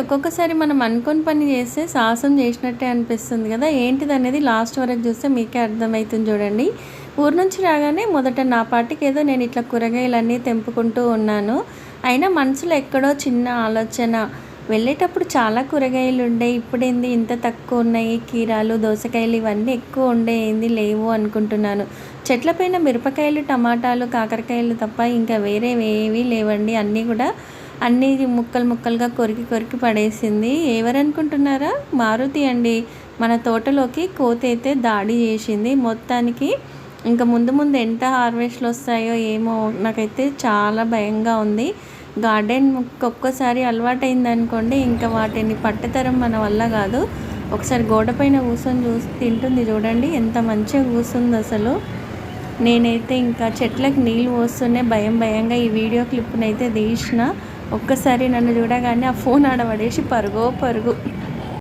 ఒక్కొక్కసారి మనం అనుకోని పని చేస్తే సాహసం చేసినట్టే అనిపిస్తుంది కదా. ఏంటిది అనేది లాస్ట్ వరకు చూస్తే మీకే అర్థమవుతుంది చూడండి. ఊరు నుంచి రాగానే మొదట నా పాటికి ఏదో నేను ఇట్లా కూరగాయలన్నీ తెంపుకుంటూ ఉన్నాను. అయినా మనసులో ఎక్కడో చిన్న ఆలోచన వెళ్ళేటప్పుడు చాలా కూరగాయలు ఉండే ఇప్పుడేంది ఇంత తక్కువ ఉన్నాయి కీరాలు దోసకాయలు ఇవన్నీ ఎక్కువ ఉండే ఏంది లేవు అనుకుంటున్నాను. చెట్లపైన మిరపకాయలు టమాటాలు కాకరకాయలు తప్ప ఇంకా వేరే ఏవి లేవండి. అన్నీ కూడా అన్నీ ముక్కలు ముక్కలుగా కొరికి కొరికి పడేసింది. ఎవరనుకుంటున్నారా? మారుతి అండి. మన తోటలోకి కోత అయితే దాడి చేసింది. మొత్తానికి ఇంకా ముందు ముందు ఎంత హార్వెస్ట్లు వస్తాయో ఏమో నాకైతే చాలా భయంగా ఉంది. గార్డెన్ ఒక్కొక్కసారి అలవాటైంది అనుకోండి ఇంకా వాటిని పట్టతరం మన వల్ల కాదు. ఒకసారి గోడ పైన కూర్చొని చూసి తింటుంది చూడండి ఎంత మంచిగా కూర్చుంది అసలు. నేనైతే ఇంకా చెట్లకు నీళ్ళు పోస్తూనే భయం భయంగా ఈ వీడియో క్లిప్నైతే తీసిన. ఒక్కసారి నన్ను చూడగానే ఆ ఫోన్ ఆడబడేసి పరుగో పరుగు.